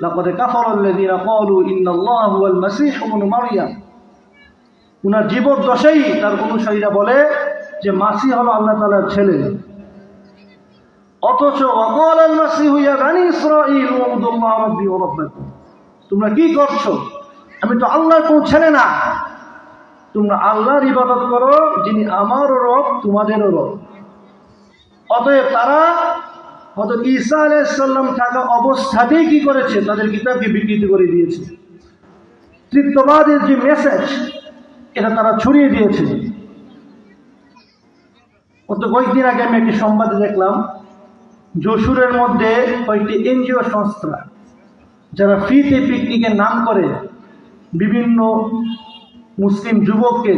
লাকদে আল্লাযীনা ক্বালু ইন্নাল্লাহু ওয়াল মাসীহ ইবনু মারইয়াম উনার জীবন দশেই তার অনুসারীরা বলে যে মাসি হলো আল্লাহ তাআলার ছেলে। অথচ ওয়াকাল আল মাসীহ ইয়া বানি ইসরাঈল উবুদুল্লাহ রাব্বি ওয়া রাব্বাকুম। তোমরা কি করছ? আমি তো আল্লাহর কোন ছেলে না। তোমরা আল্লাহর ইবাদত করো যিনি আমারও রব, তোমাদেরও রব। অতএব তারা হয়তো ঈসা আলাইসাল্লাম থাকা অবস্থাতেই কি করেছে? তাদের কিতাবকে বিকৃতি করে দিয়েছে। তৃত্ববাদের যে মেসেজ এটা তারা ছড়িয়ে দিয়েছে। গত কয়েকদিন আগে আমি একটি সংবাদে দেখলাম, যশোরের মধ্যে কয়েকটি এনজিও সংস্থা, যারা ফ্রিতে পিকনিকের নাম করে, বিভিন্ন মুসলিম যুবককে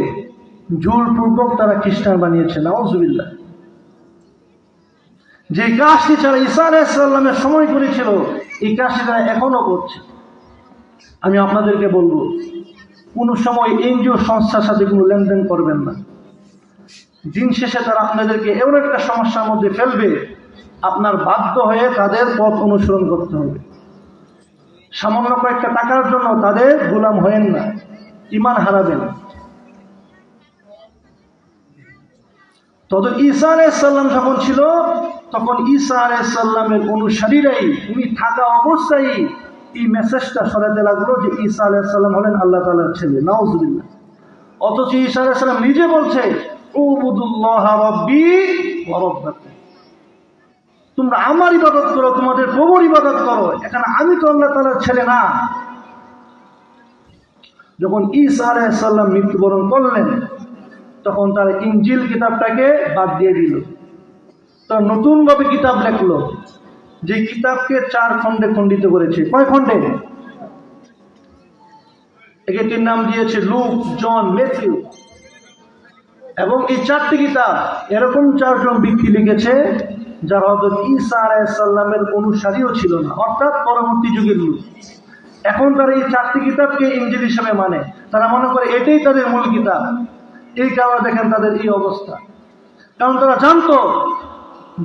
জোরপূর্বক তারা খ্রিস্টান বানিয়েছে নওয়াজুবিল্লাহ যে কাজটি ছাড়া ঈসা আলাইসাল্লামের সময় করেছিল, এই কাজটি তারা এখনও করছে। আমি আপনাদেরকে বলব, কোনো সময় এনজিও সংস্থার সাথে কোনো লেনদেন করবেন না। দিন শেষে তারা আপনাদেরকে এমন একটা সমস্যার মধ্যে ফেলবে, আপনার বাধ্য হয়ে তাদের পথ অনুসরণ করতে হবে। সামান্য কয়েকটা টাকার জন্য তাদের গোলাম হয়েন না ইমান হারাবেন। তত ঈসা আলাইসাল্লাম যখন ছিল তখন ঈসা আলাইসাল্লামের অনুসারীরাই, উনি থাকা অবস্থায় এই মেসেজটা সরাতে লাগল যে ঈসা আলাইসাল্লাম হলেন আল্লাহ তালার ছেলে, নাউজুবিল্লাহ। অথচ ঈসা আলাইসাল্লাম নিজে বলছে তোমরা আমার ইবাদত করো, তোমাদের প্রভুর ইবাদত করো, এখানে আমি তো আল্লাহ তালার ছেলে না। যখন ঈসা আলাইসাল্লাম মৃত্যুবরণ করলেন, তখন তার ইঞ্জিল কিতাবটাকে বাদ দিয়ে দিল। তার নতুনভাবে কিতাব লেখলো। যে কিতাবকে চার খণ্ডে খণ্ডিত করেছে। কয় খণ্ডে? এটির নাম দিয়েছে লুক, জন মেথিউ এবং এই চারটি কিতাব এরকম চারজন ব্যক্তি লিখেছে, যারা হয়তো ঈসা আলাইসাল্লামের অনুসারীও ছিল না। অর্থাৎ পরবর্তী যুগের লোক। এখন তারা এই চারটি কিতাবকে ইঞ্জিল হিসাবে মানে। তারা মনে করে এটাই তাদের মূল কিতাব। এই কারণে দেখেন তাদের এই অবস্থা। কারণ তারা জানতো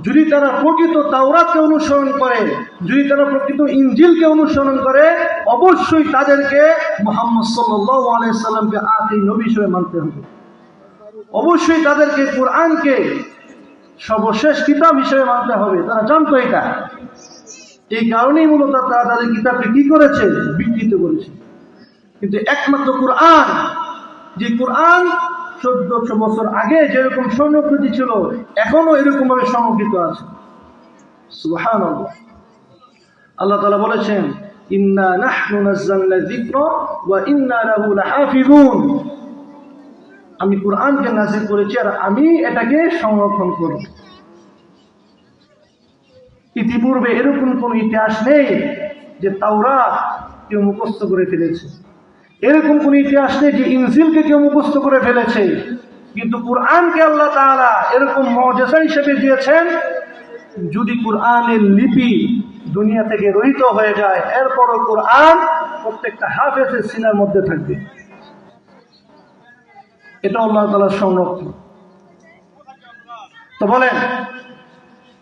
যদি তারা প্রকৃত তাওরাতকে অনুসরণ করে, যদি তারা প্রকৃত ইঞ্জিলকে অনুসরণ করে, অবশ্যই তাদেরকে মোহাম্মদ সাল্লাহ আলাইসাল্লামকে আতি নবী হিসেবে মানতে হবে। অবশ্যই তাদেরকে কোরআনকে সর্বশেষ কিতাব হিসেবে মানতে হবে। তারা জানতো এটা। এই কারণেই মূলত তারা তাদের কিতাবকে কি করেছে? বিকৃত করেছে। কিন্তু একমাত্র কোরআন, যে কোরআন চোদ্দশো বছর আগে যেরকম সংরক্ষিত ছিল এখনও এরকম ভাবে সংরক্ষিত আছে। আল্লাহ তালা বলেছেন, ইন্না আমি কোরআনকে নাজিল করেছি আর আমি এটাকে সংরক্ষণ করব। ইতিপূর্বে এরকম কোন ইতিহাস নেই যে তাওরা কেউ মুখস্থ করে ফেলেছে। এরকম কোন ইতিহাস নেই যে ইনজিলকে কেউ মুখস্থ করে ফেলেছে। কিন্তু কোরআনকে আল্লাহ তাআলা এরকম মজেসা হিসেবে দিয়েছেন, যদি কোরআনের লিপি দুনিয়া থেকে রহিত হয়ে যায়, এরপরও কোরআন প্রত্যেকটা হাফেজের সিনার মধ্যে থাকবে। এটা আল্লাহ তালার সংরক্ষণ। তো বলেন,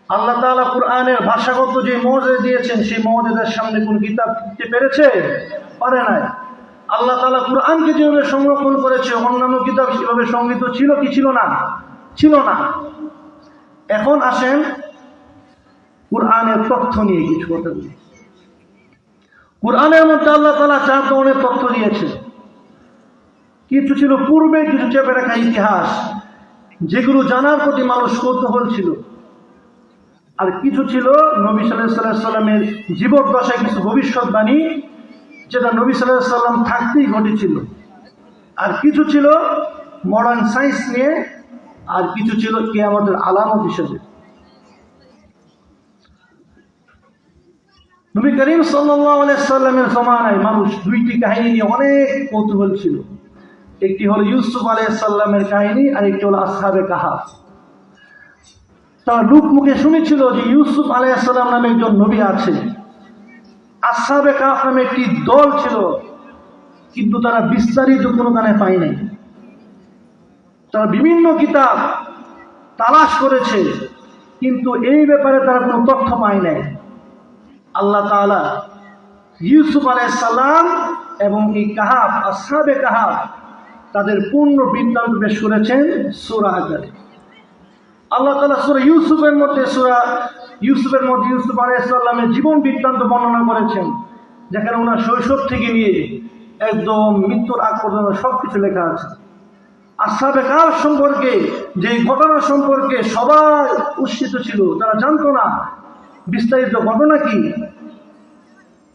আল্লাহ তাআলা কোরআনের ভাষাগত যে মজে দিয়েছেন, সেই মজেদের সামনে কোন কিতাব পেরেছে? পারে নাই। আল্লাহ তালা কোরআনকে যেভাবে সংরক্ষণ করেছে, অন্যান্য কিতাব সেভাবে সংগীত ছিল কি ছিল না? ছিল না। এখন আসেন কোরআনের তথ্য নিয়ে কিছু কথা বলি। কোরআনের মধ্যে আল্লাহ তালা চার ধরনের তথ্য দিয়েছে। কিছু ছিল পূর্বে, কিছু চেপে রাখা ইতিহাস, যেগুলো জানার প্রতি মানুষ কৌতূহল ছিল। আর কিছু ছিল নবী সাল্লাহ সাল্লামের জীবদ্দশায় কিছু ভবিষ্যৎবাণী যেটা নবী সাল্লাম থাকতেই ঘটেছিল। আর কিছু ছিল মডার্ন সায়েন্স নিয়ে, আর কিছু ছিল কে আমাদের আলামত হিসেবে। নবী করিম সাল্লামের জমানায় মানুষ দুইটি কাহিনী নিয়ে অনেক কৌতূহল ছিল। একটি হলো ইউসুফ আলাইসাল্লামের কাহিনী, আর একটি হলো আসহাবে কাহাফ। তার লোক মুখে শুনেছিল যে ইউসুফ আলাইসাল্লাম নামে একজন নবী আছে। আসাবে কাফ নামে একটি দল ছিল, কিন্তু তারা বিস্তারিত কোনো গানে পায় নাই। তারা বিভিন্ন কিতাব তালাশ করেছে, কিন্তু এই ব্যাপারে তারা কোনো তথ্য পায় নাই। আল্লাহ তাআলা ইউসুফ আলাইসাল্লাম এবং এই কাহাব আসাবে কাহাব, তাদের পূর্ণ বৃত্তান্ত পেশ করেছেন সুরা আকারে আল্লাহ তালা সুরা ইউসুফের মধ্যে সুরা ইউসুফের মধ্যে ইউসুফ আলাইসাল্লামের জীবন বৃত্তান্ত বর্ণনা করেছেন, যেখানে ওনার শৈশব থেকে নিয়ে একদম মৃত্যুর আগ পর্যন্ত সব কিছু লেখা আছে। আসাবে কার সম্পর্কে যে ঘটনা সম্পর্কে সবাই উৎসিত ছিল, তারা জানতো না। বিস্তারিত ঘটনা কি?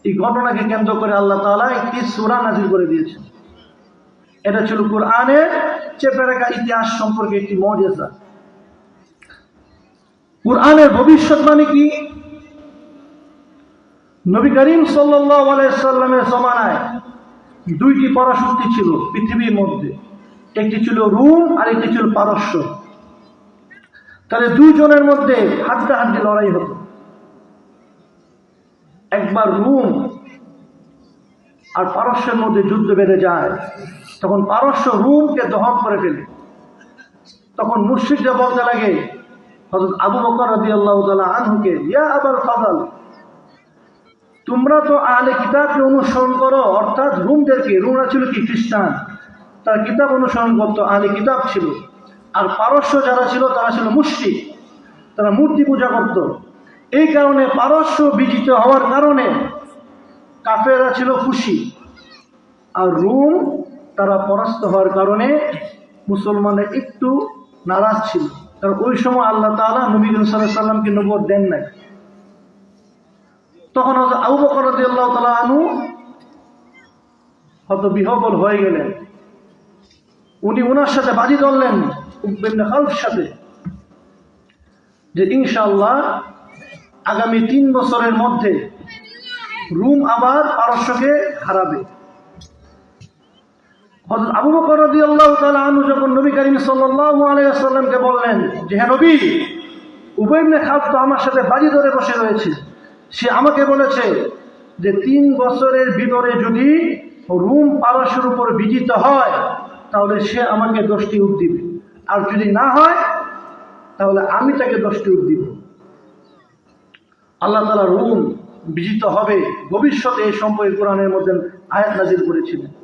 এই ঘটনাকে কেন্দ্র করে আল্লাহ তাআলা একটি সূরা নাজির করে দিয়েছেন। এটা ছিল কোরআনের চেপে রাখা ইতিহাস সম্পর্কে একটি মজেজা। কোরআনের ভবিষ্যৎবাণী কি? নবী করিম সাল্লামের জমানায় দুইটি পরাশক্তি ছিল পৃথিবীর মধ্যে। একটি ছিল রুম আর একটি ছিল পারস্য। তাহলে দুইজনের মধ্যে হাড্ডাহাড্ডি লড়াই হতো। একবার রুম আর পারস্যের মধ্যে যুদ্ধ বেড়ে যায়, তখন পারস্য রুমকে দহন করে ফেলে। তখন মুর্শিদরা বলতে লাগে আবু বকর রাজি আনহুকে, ইয়া আবার তোমরা তো আলে কিতাবকে অনুসরণ করো, অর্থাৎ রুমদেরকে, রুমরা ছিল কি খ্রিস্টান, তারা কিতাব অনুসরণ করতো আলে কিতাব ছিল। আর পারস্য যারা ছিল, তারা ছিল মুশরিক, তারা মূর্তি পূজা করত। এই কারণে পারস্য বিজিত হওয়ার কারণে কাফেরা ছিল খুশি। আর রুম তারা পরাস্ত হওয়ার কারণে মুসলমানের একটু নারাজ ছিল। কারণ ওই সময় আল্লাহ তালা নবী সাল্লাহ সাল্লামকে নবর দেন নাই। তখন আবু বকর আল্লাহ তালা আনু হয়তো বিহবল হয়ে গেলেন। উনি ওনার সাথে বাজি ধরলেন সাথে যে ইনশাআল্লাহ আগামী তিন বছরের মধ্যে রুম আবার পারস্যকে হারাবে। আবু বকর রাদিয়াল্লাহু তাআলা আনহু যখন নবী করিম সাল্লাল্লাহু আলাইহি ওয়াসাল্লামকে বললেন যে হ্যাঁ নবী ইবনে খালফ তো আমার সাথে বাজি ধরে বসে রয়েছে। সে আমাকে বলেছে যে, তিন বছরের ভিতরে যদি রুম পারস্যের উপর বিজিত হয়, তাহলে সে আমাকে দশটি উঠ দিবে। আর যদি না হয়, তাহলে আমি তাকে দশটি উঠ দিব। আল্লাহ তালা রুম বিজিত হবে। ভবিষ্যতে এই সম্পর্কে কোরআনের মধ্যে আয়াত নাজির করেছিলেন।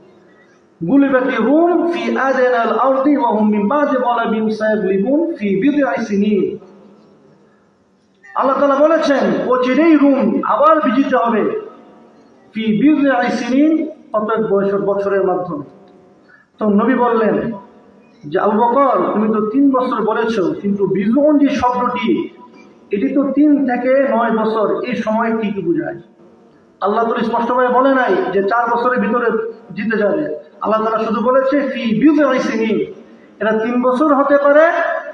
ফি আদেনাল আরদি ওয়া হুম মিন বাদি যালাবিন সায়াগলিবুন ফি বিদআই সিনিন। আল্লাহ তাআলা বলেছেন ও চিরেই রুম আবার বিজিত হবে ফি বিদআই সিনিন, অর্থাৎ বছর বছরের মাধ্যমে। তো নবী বললেন যে, আবু বকর, তুমি তো তিন বছর বলেছ, কিন্তু বিজুন যে শব্দটি, এটি তো তিন থেকে নয় বছর, এই সময় কি কি বোঝায়? আল্লাহ তালা স্পষ্টভাবে বলে নাই যে, চার বছরের ভিতরে জিতে যাবে। আল্লাহ শুধু বলেছে, ফি এটা তিন বছর হতে পারে,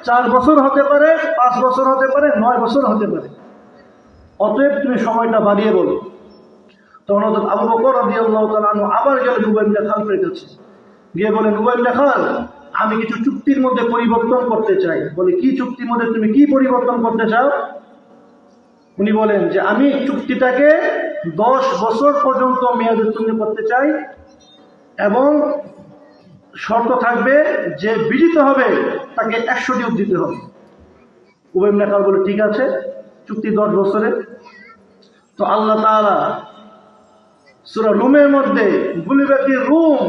চার বছর হতে পারে, পাঁচ বছর হতে পারে, নয় বছর হতে পারে। অতএব তুমি সময়টা বাড়িয়ে বলো। তখন হয়তো আবু বকর রাজি আল্লাহ তালু আবার গেলেন উবাইবনে খালফের কাছে। গিয়ে বলেন উবাইবনে খাল, আমি কিছু চুক্তির মধ্যে পরিবর্তন করতে চাই। বলে, কি চুক্তির মধ্যে তুমি কি পরিবর্তন করতে চাও? উনি বলেন যে, আমি চুক্তিটাকে দশ বছর পর্যন্ত মেয়াদ উত্তীর্ণ করতে চাই। এবং শর্ত থাকবে যে বিজিত হবে, তাকে একশো একশোটি দিতে হবে। উবেম নেখাল বলে, ঠিক আছে, চুক্তি দশ বছরে তো আল্লাহ তাআলা সুরা রুমের মধ্যে গুলিবাতি রুম